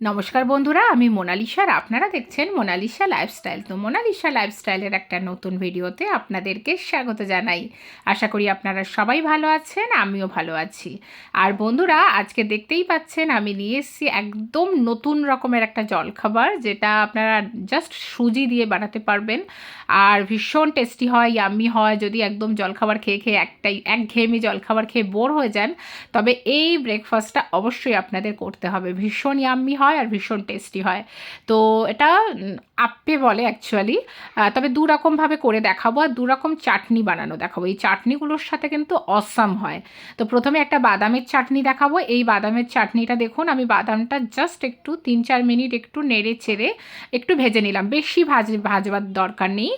নমস্কার বন্ধুরা, আমি মোনালিসা আর আপনারা দেখছেন মোনালিসা লাইফস্টাইল তো মোনালিসা লাইফস্টাইলের একটা নতুন ভিডিওতে আপনাদেরকে স্বাগত জানাই। আশা করি আপনারা সবাই ভালো আছেন, আমিও ভালো আছি। আর বন্ধুরা, আজকে দেখতেই পাচ্ছেন আমি নিয়ে এসেছি একদম নতুন রকমের একটা জলখাবার, যেটা আপনারা জাস্ট সুজি দিয়ে বানাতে পারবেন। আর ভীষণ টেস্টি হয় ইয়াম্মি হয়, যদি একদম জলখাবার খেয়ে খেয়ে একটাই এক ঘেয়েমি জলখাবার খেয়ে বোর হয়ে যান, তবে এই ব্রেকফাস্টটা অবশ্যই আপনাদের করতে হবে। ভীষণ ইয়াম্মি হয় আর ভীষণ টেস্টি হয়। তো এটা আপ্পে বলে অ্যাকচুয়ালি তবে দু রকমভাবে করে দেখাবো আর দু রকম চাটনি বানানো দেখাবো। এই চাটনিগুলোর সাথে কিন্তু অসাম হয়। তো প্রথমে একটা বাদামের চাটনি দেখাবো। এই বাদামের চাটনিটা দেখুন, আমি বাদামটা জাস্ট একটু তিন চার মিনিট একটু নেড়ে চেড়ে একটু ভেজে নিলাম। বেশি ভাজ, ভাজবার দরকার নেই।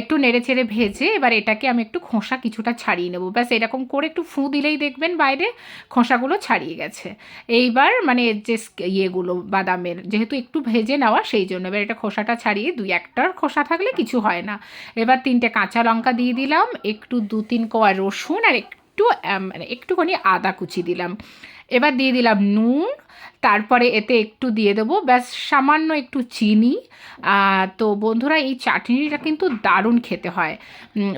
একটু নেড়ে চেড়ে ভেজে এবার এটাকে আমি একটু খোসা কিছুটা ছাড়িয়ে নেব। ব্যাস, এরকম করে একটু ফুঁ দিলেই দেখবেন বাইরে খোসাগুলো ছাড়িয়ে গেছে। এইবার মানে যে ইয়েগুলো বাদামের, যেহেতু একটু ভেজে নেওয়া, সেই জন্য। এবার এটা খোসাটা ছাড়িয়ে দুই একটার খোসা থাকলে কিছু হয় না। এবার তিনটে কাঁচা লঙ্কা দিয়ে দিলাম, একটু দু তিন কোয়া রসুন আর একটু মানে একটুখানি আদা কুচি দিলাম। এবার দিয়ে দিলাম নুন তারপরে এতে একটু দিয়ে দেবো। ব্যাস, সামান্য একটু চিনি। তো বন্ধুরা, এই চাটনিটা কিন্তু দারুণ খেতে হয়।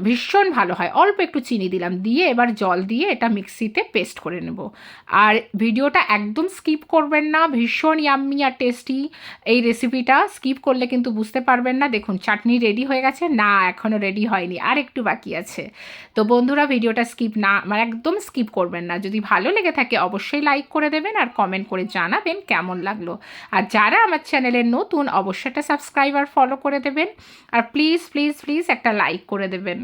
ভীষণ ভালো হয়। অল্প একটু চিনি দিলাম। দিয়ে এবার জল দিয়ে এটা মিক্সিতে পেস্ট করে নেব। আর ভিডিওটা একদম স্কিপ করবেন না। ভীষণ ইয়াম্মি আর টেস্টি এই রেসিপিটা স্কিপ করলে কিন্তু বুঝতে পারবেন না। দেখুন, চাটনি রেডি হয়ে গেছে। না এখনও রেডি হয়নি। আর একটু বাকি আছে। তো বন্ধুরা, ভিডিওটা স্কিপ না মানে একদম স্কিপ করবেন না। যদি ভালো লেগে থাকে, অবশ্যই লাইক করে দেবেন আর কমেন্ট করে জানাবেন কেমন লাগল। আর যারা আমার চ্যানেলের নতুন, অবশ্যই একটা সাবস্ক্রাইব আর ফলো করে দেবেন। আর প্লিজ প্লিজ প্লিজ একটা লাইক করে দেবেন।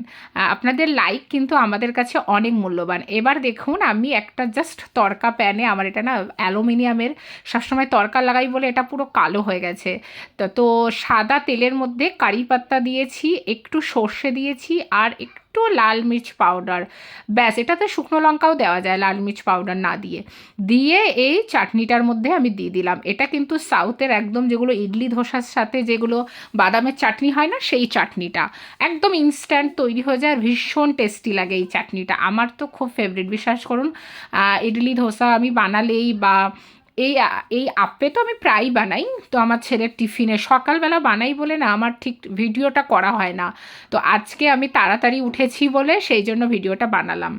আপনাদের লাইক কিন্তু আমাদের কাছে অনেক মূল্যবান। এবার দেখুন, আমি একটা জাস্ট তরকা প্যানে আমার এটা না অ্যালুমিনিয়ামের সবসময় তরকা লাগাই বলে এটা পুরো কালো হয়ে গেছে। তো তো সাদা তেলের মধ্যে কারি পাত্তা দিয়েছি, একটু সর্ষে দিয়েছি, আর একটু লাল মির্চ পাউডার ব্যাস, এটাতে শুকনো লঙ্কাও দেওয়া যায় লাল মির্চ পাউডার না দিয়ে। দিয়ে এই চাটনিটার মধ্যে আমি দিয়ে দিলাম। এটা কিন্তু সাউথের একদম যেগুলো ইডলি ধোসার সাথে যেগুলো বাদামের চাটনি হয় না, সেই চাটনিটা। একদম ইনস্ট্যান্ট তৈরি হয়ে যায় আর ভীষণ টেস্টি লাগে এই চাটনিটা। আমার তো খুব ফেভারিট বিশ্বাস করুন ইডলি ধোসা আমি বানালেই বা এই এই আপে তো আমি প্রায়ই বানাই। তো আমার ছেলের টিফিনে সকালবেলা বানাই বলে না, আমার ঠিক ভিডিওটা করা হয় না। তো আজকে আমি তাড়াতাড়ি উঠেছি বলে সেই জন্য ভিডিওটা বানালাম।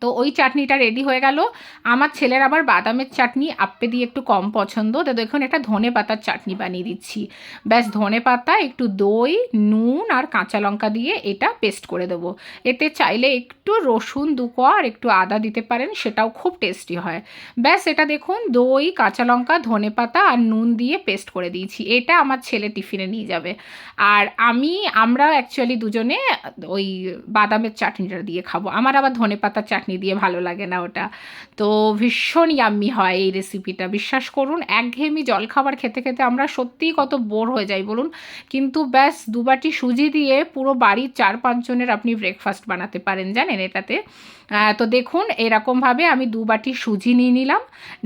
তো ওই চাটনিটা রেডি হয়ে গেল। আমার ছেলের আবার বাদামের চাটনি আপ্পে দিয়ে একটু কম পছন্দ। তো দেখুন এটা ধনে পাতার চাটনি বানিয়ে দিচ্ছি। ব্যাস, ধনে পাতা, একটু দই, নুন আর কাঁচা লঙ্কা দিয়ে এটা পেস্ট করে দেবো। এতে চাইলে একটু রসুন দু কোয়া আর একটু আদা দিতে পারেন, সেটাও খুব টেস্টি হয়। ব্যাস, এটা দেখুন, দই, কাঁচা লঙ্কা, ধনে পাতা আর নুন দিয়ে পেস্ট করে দিয়েছি। এটা আমার ছেলে টিফিনে নিয়ে যাবে। আর আমি, আমরা অ্যাকচুয়ালি দুজনে ওই বাদামের চাটনিটা দিয়ে খাব। আমার আবার ধনে পাতার চাটনি দিয়ে ভালো লাগে না ওটা। তো ভীষণ ইয়াম্মি হয় এই রেসিপিটা বিশ্বাস করুন, একঘেয়েমি জলখাবার খেতে খেতে আমরা সত্যিই কত বোর হয়ে যাই, বলুন। কিন্তু ব্যাস, দুবাটি সুজি দিয়ে পুরো বাড়ির চার পাঁচজনের আপনি ব্রেকফাস্ট বানাতে পারেন, জানেন এটাতে। তো দেখুন, এরকমভাবে আমি দু বাটি সুজি নিয়ে নিলাম,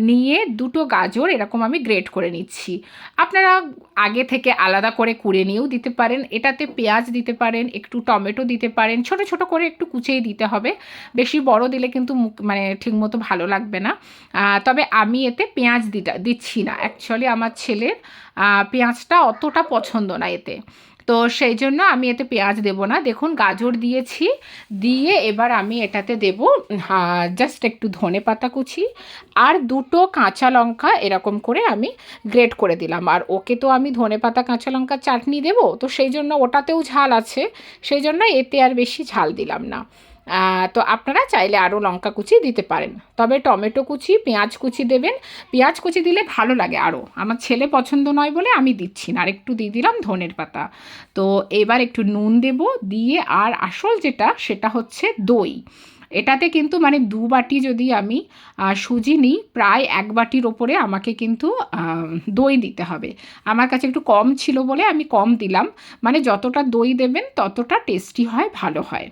নিয়ে দুটো গাজর এরকম আমি গ্রেট করে নিচ্ছি। আপনারা আগে থেকে আলাদা করে কুড়ে নিয়েও দিতে পারেন, এটাতে পেঁয়াজ দিতে পারেন, একটু টমেটো দিতে পারেন, ছোট ছোট করে একটু কুচেই দিতে হবে। বেশি বড় দিলে কিন্তু মানে ঠিকমতো ভালো লাগবে না। তবে আমি এতে পেঁয়াজ দিটা দিচ্ছি না। অ্যাকচুয়ালি আমার ছেলের পেঁয়াজটা অতটা পছন্দ না এতে। তো সেই জন্য আমি এতে পেঁয়াজ দেব না। দেখুন, গাজর দিয়েছি। দিয়ে এবার আমি এটাতে দেব জাস্ট একটু ধনে পাতা কুচি আর দুটো কাঁচা লঙ্কা এরকম করে আমি গ্রেট করে দিলাম। আর ওকে তো আমি ধনে পাতা, কাঁচা লঙ্কার চাটনি দেবো। তো সেই জন্য ওটাতেও ঝাল আছে। সেই জন্য এতে আর বেশি ঝাল দিলাম না। তো আপনারা চাইলে আরও লঙ্কা কুচি দিতে পারেন। তবে টমেটো কুচি, পেঁয়াজ কুচি দেবেন। পেঁয়াজ কুচি দিলে ভালো লাগে আরও। আমার ছেলে পছন্দ নয় বলে আমি দিচ্ছি না। আর একটু দিয়ে দিলাম ধনের পাতা। তো এবার একটু নুন দেব। দিয়ে আর আসল যেটা, সেটা হচ্ছে দই। এটাতে কিন্তু মানে দু বাটি যদি আমি সুজি নিই, প্রায় এক বাটির ওপরে আমাকে কিন্তু দই দিতে হবে। আমার কাছে একটু কম ছিল বলে আমি কম দিলাম। মানে যতটা দই দেবেন, ততটা টেস্টি হয়, ভালো হয়।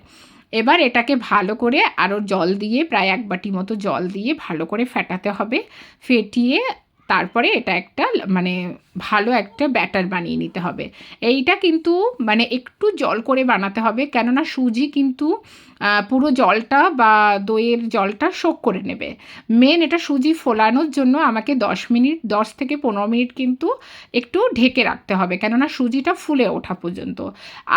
এবার এটাকে ভালো করে আরও জল দিয়ে প্রায় এক বাটি মতো জল দিয়ে ভালো করে ফেটাতে হবে। ফেটিয়ে তারপরে এটা একটা মানে ভালো একটা ব্যাটার বানিয়ে নিতে হবে। এইটা কিন্তু মানে একটু জল করে বানাতে হবে, কেননা সুজি কিন্তু পুরো জলটা বা দইয়ের জলটা শোক করে নেবে। মেন এটা সুজি ফোলানোর জন্য আমাকে দশ মিনিট, দশ থেকে পনেরো মিনিট কিন্তু একটু ঢেকে রাখতে হবে, কেননা সুজিটা ফুলে ওঠা পর্যন্ত।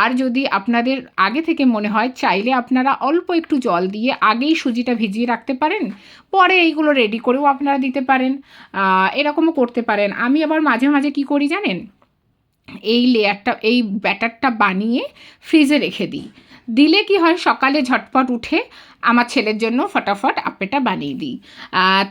আর যদি আপনাদের আগে থেকে মনে হয়, চাইলে আপনারা অল্প একটু জল দিয়ে আগেই সুজিটা ভিজিয়ে রাখতে পারেন, পরে এইগুলো রেডি করেও আপনারা দিতে পারেন। এরকমও করতে পারেন। আমি আবার মাঝে মাঝে কি করি জানেন? এই লেয়ারটা, এই ব্যাটারটা বানিয়ে ফ্রিজে রেখে দিই। দিলে কি হয়, সকালে ঝটপট উঠে আমার ছেলের জন্য ফটাফট আপেটা বানিয়ে দিই।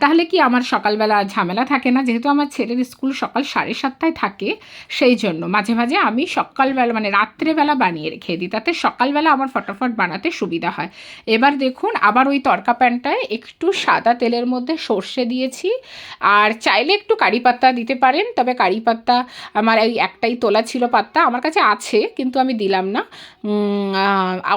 তাহলে কি আমার সকালবেলা ঝামেলা থাকে না? যেহেতু আমার ছেলের স্কুল সকাল সাড়ে সাতটায় থাকে, সেই জন্য মাঝে মাঝে আমি সকালবেলা মানে রাত্রেবেলা বানিয়ে রেখে দিই। তাতে সকালবেলা আমার ফটাফট বানাতে সুবিধা হয়। এবার দেখুন, আবার ওই তরকা প্যানটায় একটু সাদা তেলের মধ্যে সর্ষে দিয়েছি। আর চাইলে একটু কারি পাত্তা দিতে পারেন, তবে কারি পাত্তা আমার এই একটাই তোলা ছিল পাত্তা আমার কাছে আছে, কিন্তু আমি দিলাম না।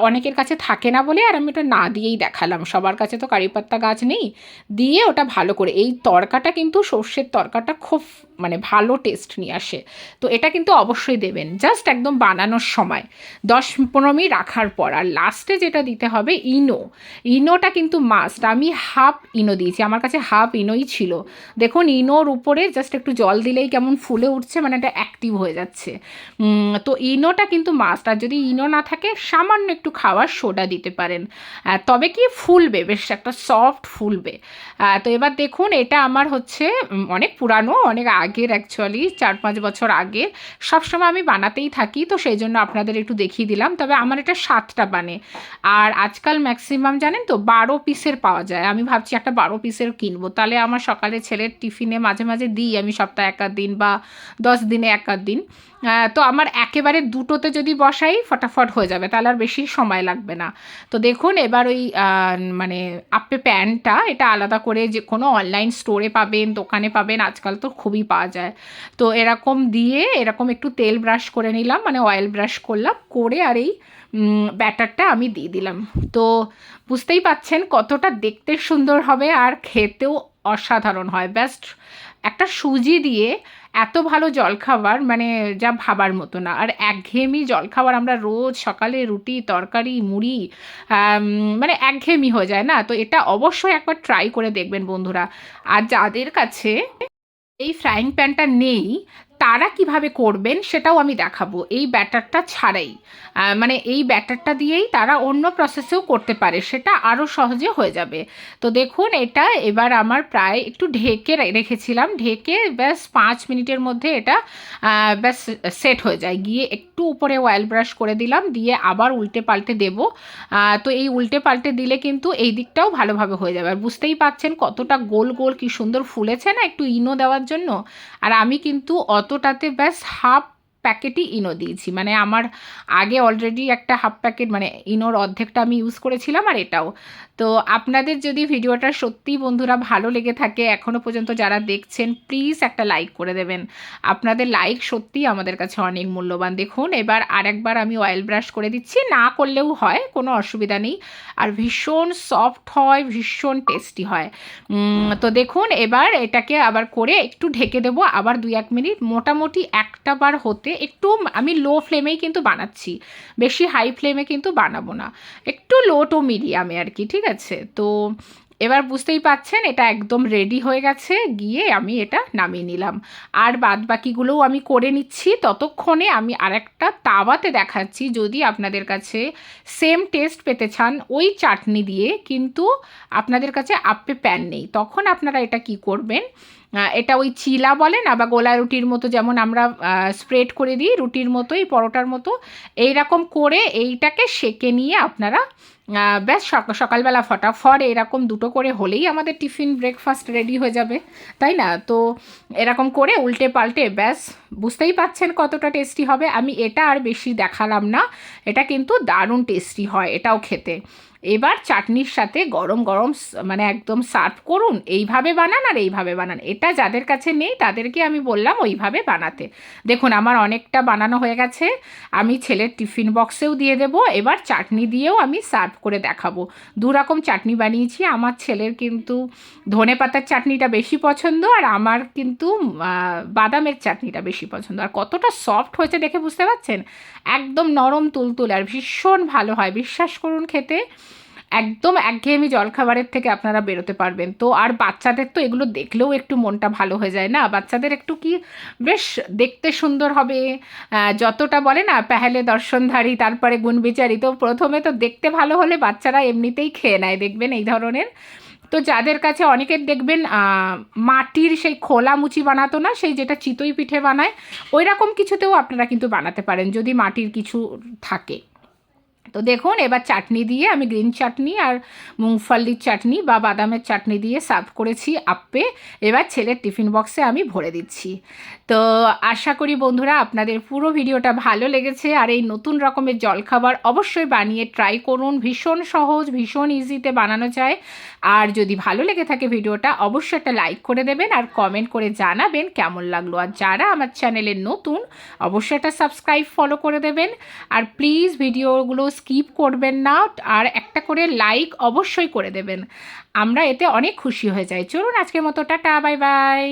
অনেকের কাছে থাকে না বলে আর আমি ওটা না দিয়েই দেখালাম। সবার কাছে তো কারি পাত্তা গাছ নেই। দিয়ে ওটা ভালো করে, এই তরকাটা কিন্তু সর্ষের তরকাটা খুব মানে ভালো টেস্ট নিয়ে আসে। তো এটা কিন্তু অবশ্যই দেবেন। জাস্ট একদম বানানোর সময়। দশ পনেরো মিনিট রাখার পর। আর লাস্টে যেটা দিতে হবে, ইনো। ইনোটা কিন্তু মাস্ট আমি হাফ ইনো দিয়েছি। আমার কাছে হাফ ইনোই ছিল। দেখুন, ইনোর উপরে জাস্ট একটু জল দিলেই কেমন ফুলে উঠছে মানে এটা অ্যাক্টিভ হয়ে যাচ্ছে। তো ইনোটা কিন্তু মাস্ট আর যদি ইনো না থাকে, সামান্য একটু খাওয়ার সোডা দিতে পারেন। তবে কি ফুলবে, বেশ একটা সফট ফুলবে। তো এবার দেখুন, এটা আমার হচ্ছে অনেক পুরানো, অনেক আগের অ্যাকচুয়ালি চার পাঁচ বছর আগে সবসময় আমি বানাতেই থাকি, তো সেই জন্য আপনাদের একটু দেখিয়ে দিলাম। তবে আমার এটা সাতটা বানে। আর আজকাল ম্যাক্সিমাম জানেন তো, বারো পিসের পাওয়া যায়। আমি ভাবছি একটা বারো পিসের কিনবো। তাহলে আমার সকালে ছেলের টিফিনে মাঝে মাঝে দিই আমি সপ্তাহে এক দিন বা দশ দিনে এক দিন। তো আমার একেবারে দুটোতে যদি বসাই, ফটাফট হয়ে যাবে। তাহলে আর বেশি সময় লাগবে না। তো দেখুন, এবার ওই মানে আপে প্যানটা এটা আলাদা করে যে কোনো অনলাইন স্টোরে পাবেন, দোকানে পাবেন, আজকাল তো খুবই পাওয়া যায়। তো এরকম দিয়ে, এরকম একটু তেল ব্রাশ করে নিলাম মানে অয়েল ব্রাশ করলাম, করে আর এই ব্যাটারটা আমি দিয়ে দিলাম। তো বুঝতেই পাচ্ছেন কতটা দেখতে সুন্দর হবে, আর খেতেও অসাধারণ হয়। ব্যাস্ট একটা সুজি দিয়ে এত ভালো জলখাবার মানে যা ভাবার মতো না। আর একঘেয়েমি জলখাবার আমরা রোজ সকালে রুটি, তরকারি, মুড়ি মানে একঘেয়েমি হয়ে যায় না? তো এটা অবশ্যই একবার ট্রাই করে দেখবেন বন্ধুরা। আর যাদের কাছে এই ফ্রাইং প্যানটা নেই তারা কীভাবে করবেন সেটাও আমি দেখাবো। এই ব্যাটারটা ছাড়াই। মানে এই ব্যাটারটা দিয়েই তারা অন্য প্রসেসেও করতে পারে, সেটা আরও সহজে হয়ে যাবে। তো দেখুন, এটা এবার আমার প্রায় একটু ঢেকে রেখেছিলাম। ঢেকে ব্যাস পাঁচ মিনিটের মধ্যে এটা ব্যাস সেট হয়ে যায়। গিয়ে একটু উপরে অয়েল ব্রাশ করে দিলাম, দিয়ে আবার উল্টে পাল্টে দেবো। তো এই উল্টে পাল্টে দিলে কিন্তু এই দিকটাও ভালোভাবে হয়ে যাবে। আর বুঝতেই পাচ্ছেন কতটা গোল গোল কি সুন্দর ফুলেছে না একটু ইনো দেওয়ার জন্য? আর আমি কিন্তু অতটাতে ব্যাস হাফ প্যাকেটই ইনো দিয়েছি। মানে আমার আগে অলরেডি একটা হাফ প্যাকেট মানে ইনোর অর্ধেকটা আমি ইউজ করেছিলাম আর এটাও। তো আপনাদের যদি ভিডিওটা সত্যি বন্ধুরা ভালো লেগে থাকে এখনও পর্যন্ত যারা দেখছেন প্লিজ একটা লাইক করে দেবেন। আপনাদের লাইক সত্যিই আমাদের কাছে অনেক মূল্যবান। দেখুন, এবার আরেকবার আমি অয়েল ব্রাশ করে দিচ্ছি। না করলেও হয়, কোনো অসুবিধা নেই। আর ভীষণ সফট হয়, ভীষণ টেস্টি হয়। তো দেখুন, এবার এটাকে আবার করে একটু ঢেকে দেবো। আবার দুই এক মিনিট। মোটামুটি একটা বার হতে একটু, আমি লো ফ্লেমেই কিন্তু বানাচ্ছি। বেশি হাই ফ্লেমে কিন্তু বানাবো না। একটু লো টু মিডিয়ামে আর কি, ঠিক আছে? তো এবার বুঝতেই পাচ্ছেন এটা একদম রেডি হয়ে গেছে, গিয়ে আমি এটা নামিয়ে নিলাম। আর বাদ বাকিগুলোও আমি করে নিচ্ছি। ততক্ষণে আমি আরেকটা তাওয়াতে দেখাচ্ছি। যদি আপনাদের কাছে সেম টেস্ট পেতে চান, ওই চাটনি দিয়ে, কিন্তু আপনাদের কাছে আপে প্যান নেই, তখন আপনারা এটা কি করবেন? এটা ওই চিলা বলে না বা গোলা রুটির মতো যেমন আমরা স্প্রেড করে দিই, রুটির মতোই, পরোটার মতো, এইরকম করে এইটাকে সেকে নিয়ে আপনারা ব্যাস সকাল সকালবেলা ফটাফট এরকম দুটো করে হলেই আমাদের টিফিন ব্রেকফাস্ট রেডি হয়ে যাবে, তাই না? তো এরকম করে উল্টে পাল্টে ব্যাস বুঝতেই পাচ্ছেন কতটা টেস্টি হবে। আমি এটা আর বেশি দেখালাম না। এটা কিন্তু দারুণ টেস্টি হয় এটাও খেতে। এবার চাটনির সাথে গরম গরম মানে একদম সার্ভ করুন। এইভাবে বানান আর এইভাবে বানান। এটা যাদের কাছে নেই তাদেরকে আমি বললাম ওইভাবে বানাতে। দেখুন, আমার অনেকটা বানানো হয়ে গেছে। আমি ছেলের টিফিন বক্সেও দিয়ে দেব। এবার চাটনি দিয়েও আমি সার্ভ করে দেখাবো। দু রকম চাটনি বানিয়েছি। আমার ছেলের কিন্তু ধনে পাতার চাটনিটা বেশি পছন্দ আর আমার কিন্তু বাদামের চাটনিটা বেশি পছন্দ। আর কতটা সফট হয়েছে দেখে বুঝতে পারছেন? একদম নরম তুলতুল। আর ভীষণ ভালো হয়। বিশ্বাস করুন খেতে, একদম একঘেয়েমি জলখাবারের থেকে আপনারা বেরোতে পারবেন। তো আর বাচ্চাদের তো এগুলো দেখলেও একটু মনটা ভালো হয়ে যায় না? বাচ্চাদের একটু কি বেশ দেখতে সুন্দর হবে যতটা বলে না, পেহেলে দর্শনধারী, তারপরে গুণবিচারী। তো প্রথমে তো দেখতে ভালো হলে বাচ্চারা এমনিতেই খেয়ে নেয়। দেখবেন এই ধরনের তো যাদের কাছে অনেকের দেখবেন মাটির সেই খোলা মুচি বানাতো না, সেই যেটা চিতই পিঠে বানায় ওই রকম কিছুতেও আপনারা কিন্তু বানাতে পারেন যদি মাটির কিছু থাকে। তো দেখুন, এবার চাটনি দিয়ে আমি গ্রিন চাটনি আর মুংফাল্লির চাটনি বা বাদামের চাটনি দিয়ে সার্ভ করেছি আপ্পে এবার ছেলের টিফিন বক্সে আমি ভরে দিচ্ছি। তো আশা করি বন্ধুরা আপনাদের পুরো ভিডিওটা ভালো লেগেছে আর এই নতুন রকমের জলখাবার অবশ্যই বানিয়ে ট্রাই করুন। ভীষণ সহজ, ভীষণ ইজিতে বানানো যায়। আর যদি ভালো লেগে থাকে ভিডিওটা, অবশ্যই একটা লাইক করে দেবেন আর কমেন্ট করে জানাবেন কেমন লাগল। আর যারা আমার চ্যানেলে নতুন, অবশ্যই একটা সাবস্ক্রাইব ফলো করে দেবেন। আর প্লিজ ভিডিওগুলো স্কিপ করবেন না, আর একটা করে লাইক অবশ্যই করে দেবেন। আমরা এতে অনেক খুশি হয়ে যাই। চলুন আজকের মতো, টাটা বাই বাই